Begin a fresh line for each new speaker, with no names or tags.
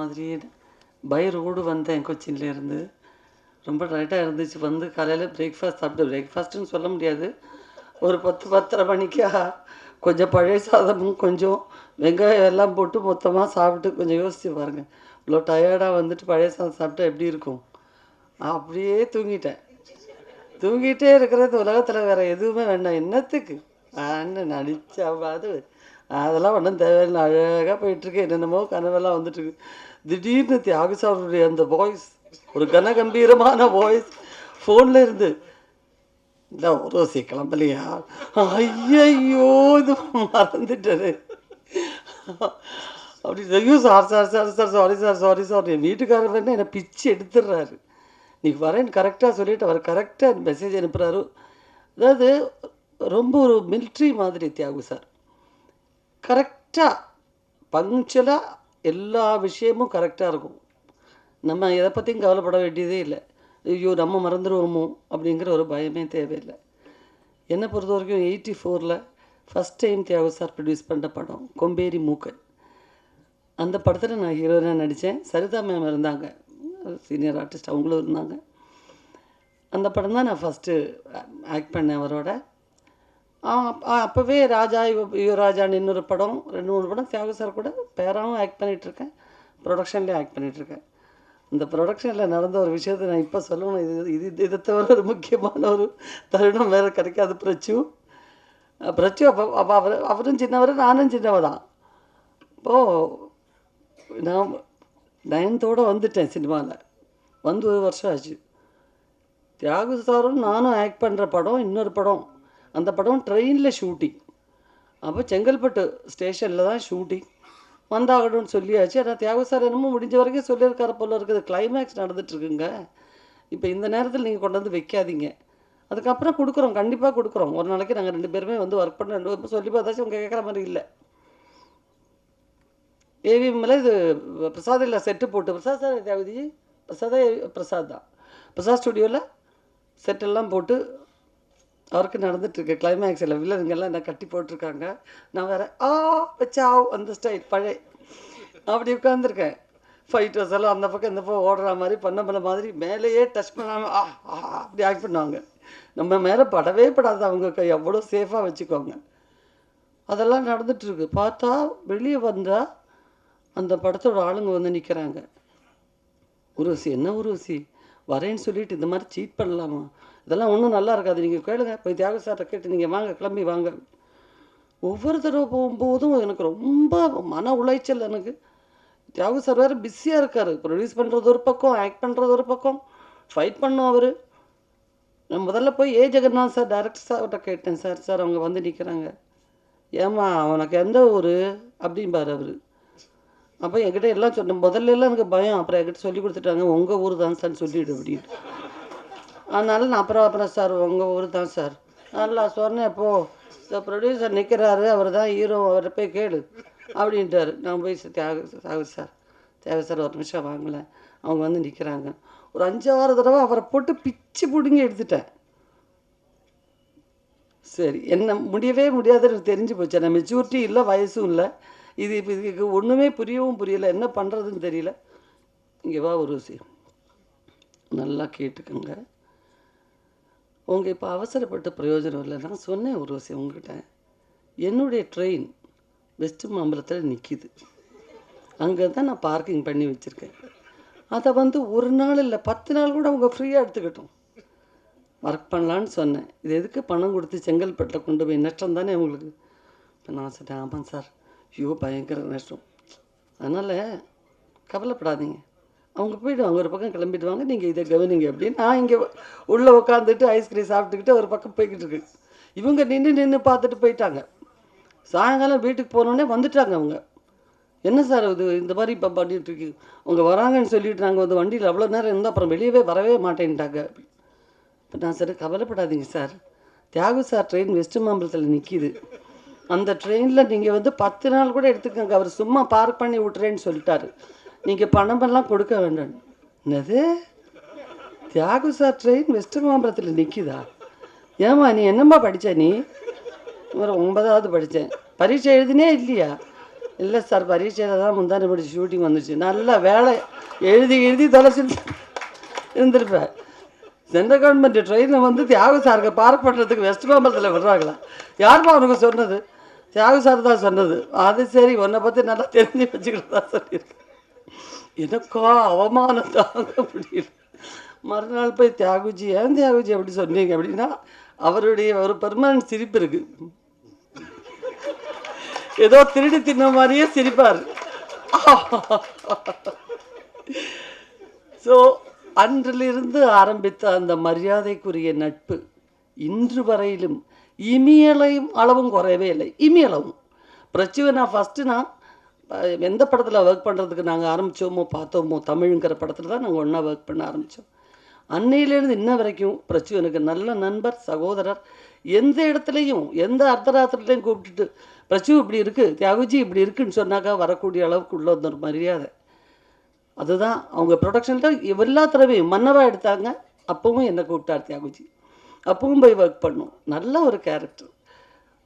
மாதிரியே by road வந்தேன் கொச்சின்லேருந்து ரொம்ப டைட்டாக இருந்துச்சு. வந்து காலையில் பிரேக்ஃபாஸ்ட் சாப்பிட்டு பிரேக்ஃபாஸ்ட்டுன்னு சொல்ல முடியாது. ஒரு பத்து பத்தரை மணிக்கா கொஞ்சம் பழைய சாதமும் கொஞ்சம் வெங்காயம் எல்லாம் போட்டு மொத்தமாக சாப்பிட்டு கொஞ்சம் யோசிச்சு பாருங்க. இவ்வளோ டயர்டாக வந்துட்டு பழைய சாதம் சாப்பிட்டா எப்படி இருக்கும்? அப்படியே தூங்கிட்டேன். தூங்கிட்டே இருக்கிறது உலகத்தில் வேறு எதுவுமே வேண்டாம். என்னத்துக்கு? ஆன்னு நடிச்சாவது அதெல்லாம் ஒன்றும் தேவையில்லை. அழகாக போயிட்டுருக்கு. என்னென்னமோ கனவெல்லாம் வந்துட்டுருக்கு. திடீர்னு தியாகசாருடைய அந்த வாய்ஸ் ஒரு கனகம்பீரமான வாய்ஸ் ஃபோனில் இருந்து இல்லை ரோசி கிளம்பலையா? ஐயையோ இது மறந்துட்டாரு அப்படி ஐயோ sir sir sir sir sorry sir sorry sir. என் வீட்டுக்காரர் வந்து என்னை பிச்சு எடுத்துடுறாரு. நீ வரேன் கரெக்டாக சொல்லிட்டு அவர் கரெக்டாக மெசேஜ் அனுப்புகிறாரு அதாவது ரொம்ப ஒரு மிலிட்ரி மாதிரி தியாகு சார். கரெக்டாக பங்க்சுவலாக எல்லா விஷயமும் கரெக்டாக இருக்கும். நம்ம எதை பற்றியும் கவலைப்பட வேண்டியதே இல்லை. ஐயோ நம்ம மறந்துடுவோமோ அப்படிங்கிற ஒரு பயமே தேவையில்லை. என்னை பொறுத்த வரைக்கும் எயிட்டி ஃபோரில் first time Thiyagu sir produce பண்ண படம் கொம்பேரி மூக்கன். அந்த படத்தில் நான் ஹீரோயினாக நடித்தேன் சரிதா மேம் இருந்தாங்க. சீனியர் ஆர்டிஸ்ட் அவங்களும் இருந்தாங்க. அந்த படம் தான் நான் ஃபஸ்ட்டு ஆக்ட் பண்ணேன் அவரோட. அப்போவே ராஜா யுவ யுவராஜான்னு இன்னொரு படம் ரெண்டு மூணு படம் தியாகு சார் கூட பேராகவும் ஆக்ட் பண்ணிகிட்ருக்கேன் ப்ரொடக்ஷன்லேயும் ஆக்ட் பண்ணிகிட்ருக்கேன் இந்த ப்ரொடக்ஷனில் நடந்த ஒரு விஷயத்தை நான் இப்போ சொல்லணும். இது இது இதை தவிர ஒரு முக்கியமான ஒரு தருணம் வேறு கிடைக்காது பிரச்சு. பிரச்சு அப்போ அப்போ அவர் அவரும் சின்னவர் நானும் சின்னவ தான் இப்போது நான் நயன்த்தோடு வந்துட்டேன் சினிமாவில் வந்து ஒரு வருஷம் ஆச்சு. தியாகு சாரும் நானும் ஆக்ட் பண்ணுற படம் இன்னொரு படம் அந்த படம் ட்ரெயினில் ஷூட்டிங் அப்போ செங்கல்பட்டு ஸ்டேஷனில் தான் ஷூட்டிங் வந்தாகணும்னு சொல்லியாச்சு. ஆனால் தியாகு சார் என்னமோ முடிஞ்ச வரைக்கும் சொல்லியிருக்காரு போல இருக்குது. கிளைமேக்ஸ் நடந்துட்டுருக்குங்க இப்போ இந்த நேரத்தில் நீங்கள் கொண்டு வந்து வைக்காதீங்க. அதுக்கப்புறம் கொடுக்குறோம். கண்டிப்பாக கொடுக்குறோம். ஒரு நாளைக்கு நாங்கள் ரெண்டு பேருமே வந்து ஒர்க் பண்ண ரெண்டு பேரும் சொல்லி பார்த்தாச்சும் உங்கள் கேட்குற மாதிரி இல்லை. ஏவிஎம்மில் இது பிரசாத் இல்லை செட்டு போட்டு. பிரசாத் சார் தியாகுதி? பிரசாதா பிரசாத் தான். பிரசாத் ஸ்டுடியோவில் செட்டெல்லாம் போட்டு அவருக்கு நடந்துட்டுருக்கு. கிளைமேக்ஸில் வில்லனுங்கெல்லாம் என்ன கட்டி போட்டிருக்காங்க. நான் வேறு ஆ வச்சாவ் அந்த ஸ்டைல் பழைய அப்படி உட்காந்துருக்கேன் ஃபைட்டர்ஸ் எல்லாம் அந்த பக்கம் இந்த பக்கம் ஓடுற மாதிரி பண்ண பண்ண மாதிரி மேலேயே டச் பண்ணாமல் ஆ ஆ அப்படி ஆக்ட் பண்ணுவாங்க. நம்ம மேலே படவே படாது அவங்க கை எவ்வளோ சேஃபாக வச்சுக்கோங்க. அதெல்லாம் நடந்துட்டுருக்கு. பார்த்தா வெளியே வந்தால் அந்த படத்தோட ஆளுங்க வந்து நிற்கிறாங்க உருவசி என்ன உருவசி வரேன்னு சொல்லிட்டு இந்த மாதிரி சீட் பண்ணலாமா? இதெல்லாம் ஒன்றும் நல்லா இருக்காது. நீங்கள் கேளுங்க. போய் தியாக சார்கிட்ட கேட்டு நீங்கள் வாங்க கிளம்பி வாங்க. ஒவ்வொரு தடவை போகும்போதும் எனக்கு ரொம்ப மன உளைச்சல் எனக்கு. தியாகு சார் வேறு பிஸியாக இருக்கார். ப்ரொடியூஸ் பண்ணுறது ஒரு பக்கம் ஆக்ட் பண்ணுறது ஒரு பக்கம். ஃபைட் பண்ணோம் அவர். நான் முதல்ல போய் ஏ. ஜெகநாத் சார் டேரக்டர் சார்கிட்ட கேட்டேன். சார் சார் அவங்க வந்து நிற்கிறாங்க ஏம்மா அவனுக்கு எந்த ஊர்? அப்படிம்பார் அவர். அப்போ என்கிட்ட எல்லாம் சொன்னேன். முதல்ல எல்லாம் எனக்கு பயம். அப்புறம் என்கிட்ட சொல்லி கொடுத்துட்டாங்க. உங்கள் ஊர் தான் சார் சொல்லிவிடு அப்படின்ட்டு அதனால நான் அப்புறம் அப்புறம் சார் உங்கள் ஊர் தான் சார். நல்லா சொன்னேன் போ. இந்த ப்ரொடியூசர் நிற்கிறாரு அவர் தான் ஹீரோ அவரை போய் கேளு அப்படின்ட்டாரு. நான் போய் தியாக தியாக சார் தியாக சார் ஒரு நிமிஷம் வாங்கலை அவங்க வந்து நிற்கிறாங்க ஒரு அஞ்சாறு தடவை அவரை போட்டு பிச்சு பிடுங்கி எடுத்துட்டேன். சரி என்ன முடியவே முடியாதுன்னு எனக்கு தெரிஞ்சு போச்சு. நான் மெச்சூரிட்டி இல்லை வயசும் இல்லை. இது இப்போ இதுக்கு ஒன்றுமே புரியவும் புரியல. என்ன பண்ணுறதுன்னு தெரியல. இங்கே வா ஒரு விஷயம் நல்லா கேட்டுக்கோங்க. உங்கள் இப்போ அவசரப்பட்ட பிரயோஜனம் இல்லை நான் சொன்னேன் ஒரு உங்ககிட்ட. என்னுடைய ட்ரெயின் வெஸ்ட் மாம்பலத்தில் நிற்கிது அங்கே தான் நான் பார்க்கிங் பண்ணி வச்சுருக்கேன். அதை வந்து ஒரு நாள் இல்லை பத்து நாள் கூட அவங்க ஃப்ரீயாக எடுத்துக்கிட்டோம். ஒர்க் பண்ணலான்னு சொன்னேன். இது எதுக்கு பணம் கொடுத்து செங்கல்பட்டில் கொண்டு போய் நஷ்டம் தானே உங்களுக்கு? இப்போ நான் சொன்னேன் ஆமாம் சார். ஐயோ பயங்கர நஷ்டம். அதனால் கவலைப்படாதீங்க. அவங்க போயிடுவாங்க ஒரு பக்கம் கிளம்பிடுவாங்க. நீங்கள் இதை கவனிங்க அப்படின்னு. நான் இங்கே உள்ளே உட்காந்துட்டு ஐஸ்கிரீம் சாப்பிட்டுக்கிட்டு ஒரு பக்கம் போய்கிட்டு இருக்கு. இவங்க நின்று நின்று பார்த்துட்டு போயிட்டாங்க. சாயங்காலம் வீட்டுக்கு போனோடனே வந்துட்டாங்க அவங்க. என்ன சார் இது? இந்த மாதிரி இப்போ பண்ணிட்டு இருக்கு. அவங்க வராங்கன்னு சொல்லிட்டு நாங்கள் வந்து வண்டியில் அவ்வளோ நேரம் இருந்தால் அப்புறம் வெளியவே வரவே மாட்டேன்ட்டாங்க. இப்போ நான் சார் கவலைப்படாதீங்க sir. Thiyagu sir train West மாம்பலத்தில் நிற்கிது அந்த ட்ரெயினில் நீங்கள் வந்து பத்து நாள் கூட எடுத்துக்கோங்க. அவர் சும்மா பார்க் பண்ணி விட்றேன்னு சொல்லிட்டாரு. நீங்கள் பணமெல்லாம் கொடுக்க வேண்டாம். என்னது? தியாகு சார் ட்ரெயின் வெஸ்ட் மாம்பரத்தில் நிற்கிதா ஏம்மா நீ என்னம்மா படித்த நீ? ஒரு ஒன்பதாவது படித்தேன் பரீட்சை எழுதினே இல்லையா? இல்லை சார் பரீட்சையில் தான் முந்தானி படிச்சு ஷூட்டிங் வந்துச்சு. நல்லா வேலை. எழுதி எழுதி தொலைச்சி இருந்திருப்பேன் சென்ட்ரல் கவர்மெண்ட் ட்ரெயினை வந்து தியாக சாருக்கு பார்க் பண்ணுறதுக்கு வெஸ்ட் மாம்பரத்தில் விடுறாங்களா? யாருப்பா அவனுக்கு சொன்னது? தியாக சார் தான் சொன்னது. அது சரி உன்னை பற்றி நல்லா தெரிஞ்சு வச்சுக்கிட்டு தான் சொல்லியிருக்கேன். எனக்கா அவமானம் தாங்க முடியல. மறுநாள் போய் தியாகுஜி ஏன் தியாகுஜி அப்படி சொன்னீங்க? அப்படின்னா அவருடைய ஒரு பெர்மனன்ட் சிரிப்பு இருக்கு. ஏதோ திருடி தின்ன மாதிரியே சிரிப்பார். ஸோ அன்றிலிருந்து ஆரம்பித்த அந்த மரியாதைக்குரிய நட்பு இன்று வரையிலும் இமியலையும் அளவும் குறையவே இல்லை. இமியளவும். பிரச்சுவை நான் ஃபஸ்ட்டு நான் எந்த படத்தில் ஒர்க் பண்ணுறதுக்கு நாங்கள் ஆரம்பித்தோமோ பார்த்தோமோ தமிழுங்கிற படத்தில் தான் நாங்கள் ஒன்றா ஒர்க் பண்ண ஆரம்பித்தோம் அன்னையிலேருந்து இன்ன வரைக்கும் பிரச்சு எனக்கு நல்ல நண்பர் சகோதரர் எந்த இடத்துலையும் எந்த அர்த்தராத்திரத்துலையும் கூப்பிட்டுட்டு பிரச்சு இப்படி இருக்குது தியாகுஜி இப்படி இருக்குன்னு சொன்னாக்கா வரக்கூடிய அளவுக்கு உள்ள ஒரு மரியாதை. அதுதான் அவங்க ப்ரொடக்ஷனில் எல்லா தடவையும் மன்னவா எடுத்தாங்க. அப்பவும் என்னை கூப்பிட்டார் தியாகுஜி. அப்பவும் போய் ஒர்க் பண்ணோம். நல்ல ஒரு கேரக்டர்